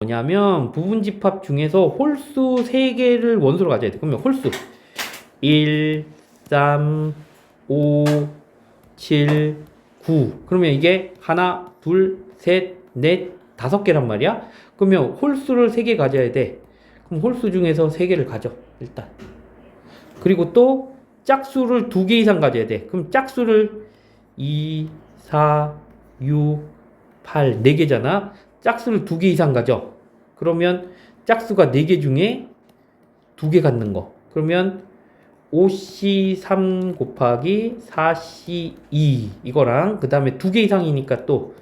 뭐냐면 부분 집합 중에서 홀수 3개를 원소로 가져야 돼. 그러면 홀수 1, 3, 5, 7, 9. 그러면 이게 하나, 둘, 셋, 넷, 다섯 개란 말이야. 그러면 홀수를 3개 가져야 돼. 그럼 홀수 중에서 3개를 가져. 일단. 그리고 또 짝수를 2개 이상 가져야 돼. 그럼 짝수를 2, 4, 6, 8, 4개잖아. 짝수를 2개 이상 가져. 그러면 짝수가 4개 중에 2개 갖는 거. 그러면 5C3 곱하기 4C2 이거랑 그 다음에 2개 이상이니까 또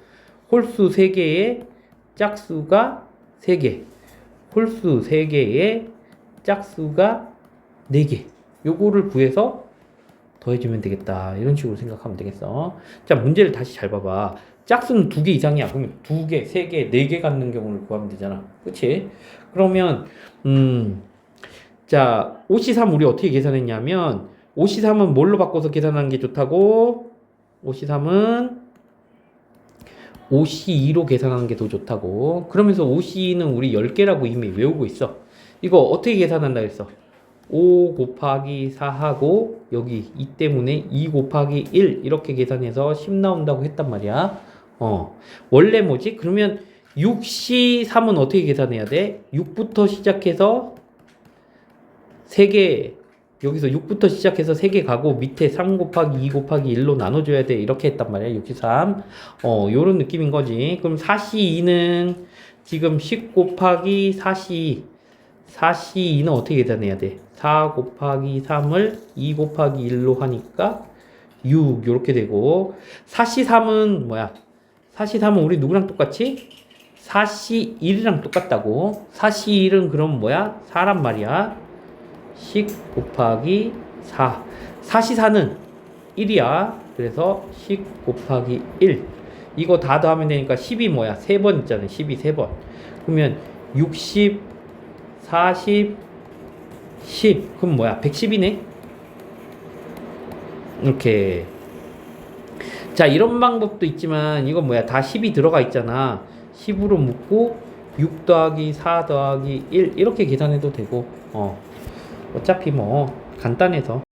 홀수 3개에 짝수가 3개. 홀수 3개에 짝수가 4개. 요거를 구해서 더해주면 되겠다. 이런 식으로 생각하면 되겠어. 자, 문제를 다시 잘 봐봐. 짝수는 두 개 이상이야. 그러면 두 개, 세 개, 네 개 갖는 경우를 구하면 되잖아. 그치? 그러면, 음, 자, 5C3 우리 어떻게 계산했냐면, 5C3은 뭘로 바꿔서 계산하는 게 좋다고? 5C3은 5C2로 계산하는 게 더 좋다고. 그러면서 5C2는 우리 10개라고 이미 외우고 있어. 이거 어떻게 계산한다 했어? 5 곱하기 4하고 여기 2 때문에 2 곱하기 1 이렇게 계산해서 10 나온다고 했단 말이야. 어. 원래 뭐지? 그러면 6C3은 어떻게 계산해야 돼? 6부터 시작해서 3개 여기서 6부터 시작해서 3개 가고 밑에 3 곱하기 2 곱하기 1로 나눠줘야 돼. 이렇게 했단 말이야. 63. 어, 요런 느낌인 거지. 그럼 4C2는 지금 10 곱하기 4C 4C2는 어떻게 계산해야 돼? 4 곱하기 3을 2 곱하기 1로 하니까 6 이렇게 되고 4C3은 뭐야? 4C3은 우리 누구랑 똑같이? 4C1이랑 똑같다고. 4C1은 그럼 뭐야? 4란 말이야. 10 곱하기 4 4C4는 1이야. 그래서 10 곱하기 1 이거 다 더하면 되니까 10이 뭐야? 3번 있잖아 10이 3번. 그러면 60 40 10 그럼 뭐야? 110이네? 이렇게 자 이런 방법도 있지만 이건 뭐야? 다 10이 들어가 있잖아. 10으로 묶고 6 더하기 4 더하기 1 이렇게 계산해도 되고 어 어차피 뭐 간단해서